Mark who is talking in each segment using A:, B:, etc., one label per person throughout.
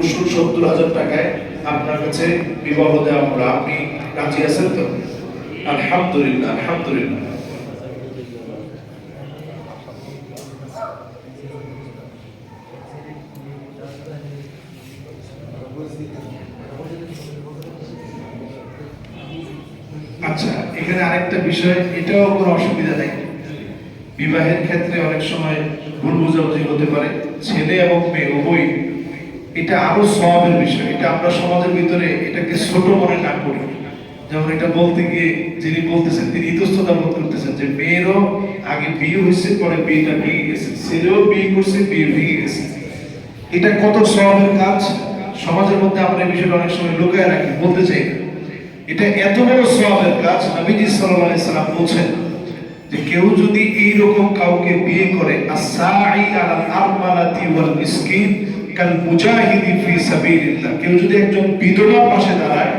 A: কুসুম সত্তর হাজার টাকায় আপনার কাছে বিবাহ দেওয়া হলো। আপনি রাজি আছেন তো? আলহামদুলিল্লাহ আলহামদুলিল্লাহ। আচ্ছা এখানে আরেকটা বিষয়, এটাও কোনো অসুবিধা নেই। বিবাহের ক্ষেত্রে অনেক সময় ভুল বোঝাবুঝি হতে পারে। ছেলে এবং মেয়ে উভয় এটা আরও সবের বিষয়। এটা আমরা সমাজের ভিতরে এটাকে ছোট মনে না করি। যেমন এটা বলতে গিয়ে যিনি বলতেছেন, তিনি ইতস্ততা বোধ করতেছেন যে মেয়েরও আগে বিয়ে হয়েছে, পরে বিয়েটা ভেঙে গেছে। ছেলেও বিয়ে করছে, বিয়ে ভেঙে গেছে। এটা কত সবের কাজ? সমাজের মধ্যে আমরা এই বিষয়টা অনেক সময় লুকায় রাখি, বলতে চাই না। এটা এত বড় সওয়াবের কাজ, নবীজি আলাইহি সাল্লাম বলেন যে কেউ যদি এইরকম কাউকে বিয়ে করে আসাই আলাল আরমালাতি ওয়াল মিসকিন কাল ফি সাবিলিল্লাহ। কেউ যদি একজন বিধবার পাশে দাঁড়ায়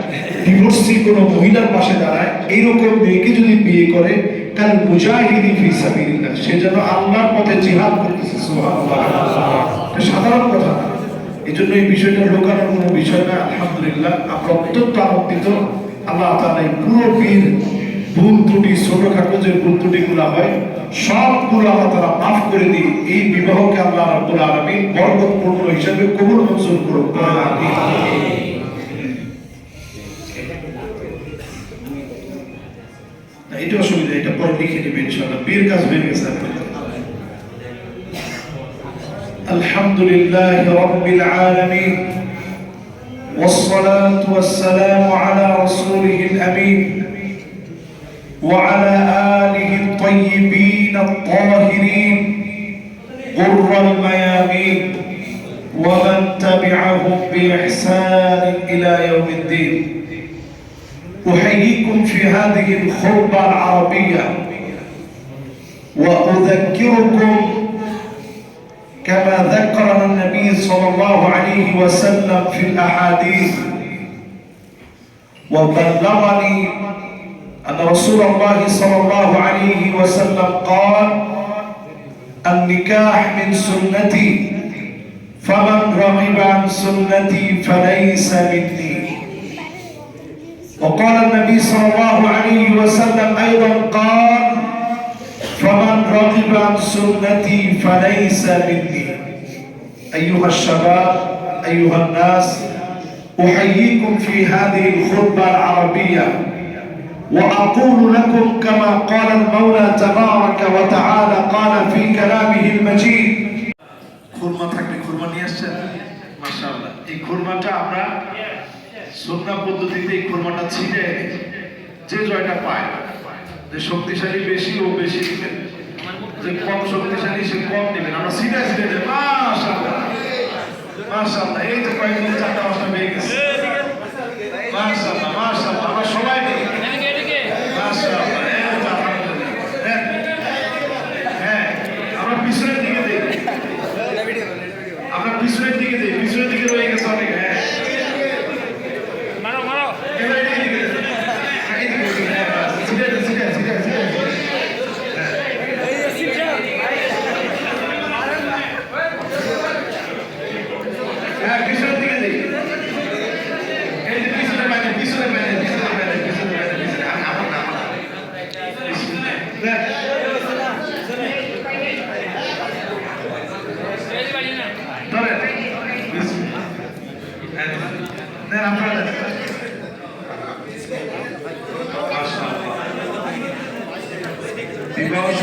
A: ডিভোর্সি কোনো মহিলার পাশে দাঁড়ায় এই রকম মেয়েকে যদি বিয়ে করে কাল ফি সাবিলিল্লাহ। সে যেন আল্লাহর পথে জিহাদ করতেছে, সুবহানাল্লাহ। সাধারণ কথা না। এই জন্য এই বিষয়টা লোকানোর কোনো বিষয় না, আলহামদুলিল্লাহ। আমরা অত্যন্ত আল্লাহ পুরো বীর ভুল ত্রুটি, ছোটখাটো যে ভুল ত্রুটিগুলো হয়, সবগুলো আল্লাহ তাআলা মাফ করে দিই এই বিবাহকে আল্লাহ রাব্বুল আলামিন বরকতপূর্ণ হিসেবে কবুল মঞ্জুর করুন বলেন আমিন না, এটা অসুবিধা এটা পরে লিখে নেবে ইনশাআল্লাহ বীর কাজ হয়ে গেছে الحمد لله رب العالمين والصلاة والسلام على رسوله الأمين وعلى آله الطيبين الطاهرين غر الميامين ومن تبعهم بإحسان إلى يوم الدين. أحييكم في هذه الخطبة العربية وأذكركم كما ذكرنا النبي صلى الله عليه وسلم في الأحاديث. وبلغني أن رسول الله صلى الله عليه وسلم قال النكاح من سنتي فمن رغب عن سنتي فليس مني. وقال النبي صلى الله عليه وسلم أيضا قال فمن رغب عن سنتي فليس مني. أيها الشباب أيها الناس أحييكم في هذه الخطبة العربية. وأقول لكم كما قال المولى تبارك وتعالى قال في كلامه المجيد খুরমা থাকলে খুরমা নিয়ে আসছেন মাশাআল্লাহ এই খুরমাটা আমরা সুন্নাহ পদ্ধতিতে এই খুরমাটা ছিঁড়ে যে জয়টা পায় যে শক্তিশালী বেশি ও বেশি দিবেন যে কম শক্তিশালী সে কম দিবেন আমরা সিধা সিধা দেব মাশাআল্লাহ মাশাআল্লাহ এই তো কয়েকদিন চারটা পাঁচটা পেয়ে গেছে মাশাআল্লাহ মাশাআল্লাহ আমরা সবাই আমাদের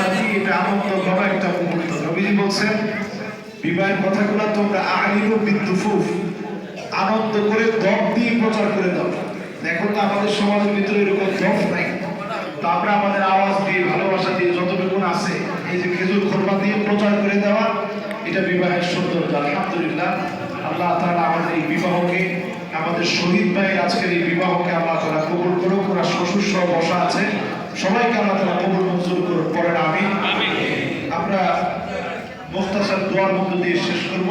A: এই যে প্রচার করে দেওয়া, এটা বিবাহের সৌন্দর্য আলহামদুলিল্লাহ, আল্লাহ তাআলা আমাদের এই বিবাহকে, আমাদের শহীদ ভাইয়ের আজকের এই বিবাহকে আল্লাহ তাআলা কবুল করুক। ওরা শ্বশুর সহ বসা আছে। সবাইকে আল্লাহ তাআলা কবুল মঞ্জুর করুন পরেন আমি আমরা মুখতাসার দোয়ার মধ্য দিয়ে শেষ করব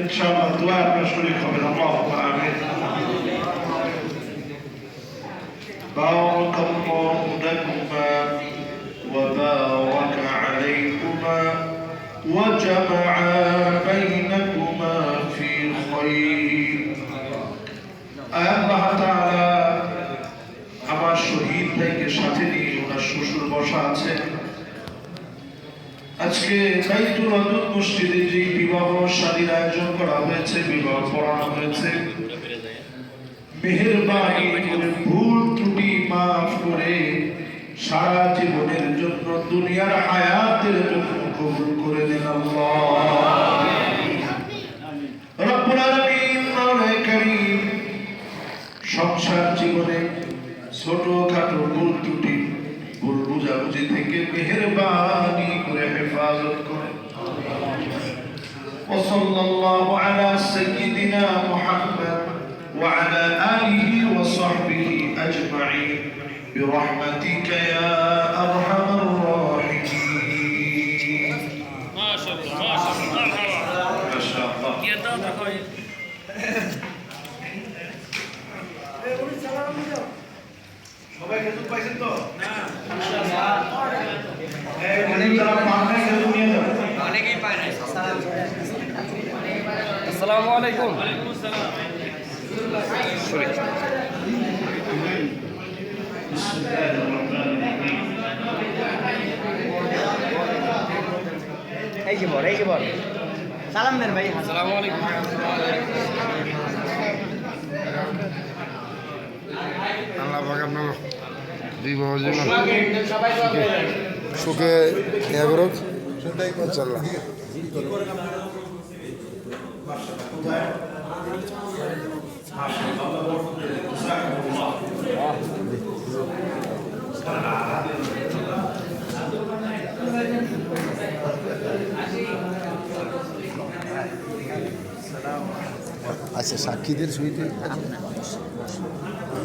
A: ইনশাআল্লাহ দোয়া আপনার শরীর হবে আল্লাহুম্মা আমিন بارك الله لكما وبارك عليكما وجمع بينكما في خير আয় বসা আছে। আজকে বাইতুল আদুদ মসজিদে যে বিবাহ শাদীর আয়োজন করা হয়েছে, বিবাহ পড়ানো হয়েছে, মেহেরবানি করে ভুল ত্রুটি মাফ করে সারা জীবনের জন্য, দুনিয়ার হায়াতের জন্য কবুল করে দিন আল্লাহ। থেকে মেহেরবানি করে হেফাজত করে وصلى الله على سيدنا محمد وعلى آله وصحبه أجمعين برحمتك يا أرحم الراحمين
B: মাশাআল্লাহ মাশাআল্লাহ মারহাবা
A: ما شاء الله
B: এটা দেখো
A: সবাই খেজুর পাইছেন তো হ্যাঁ
C: আসসালামু আলাইকুম।
D: এই যে বল বল। সালাম দেন ভাই।
C: আসসালামু
E: আল্লাহ আপনার দুই বাবা
D: জীবন
E: সুখে ইয়া করুক ইনশাল্লাহ আচ্ছা সাক্ষীদের সুইতে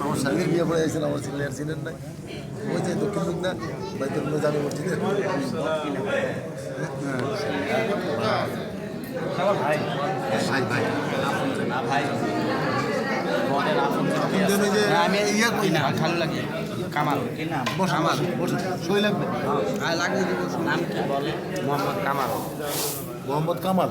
E: আমার স্বামীর বিয়ে পড়ে গেছেন আমার ছেলের ছিলেন না। ওই যে দক্ষিণ মুখনা বাইতুল জামি মসজিদে।
D: কামাল কি নাম? কামাল
E: সই লাগবে।
D: আর দিব নাম কি বলে? মোহাম্মদ কামাল।
E: মোহাম্মদ কামাল।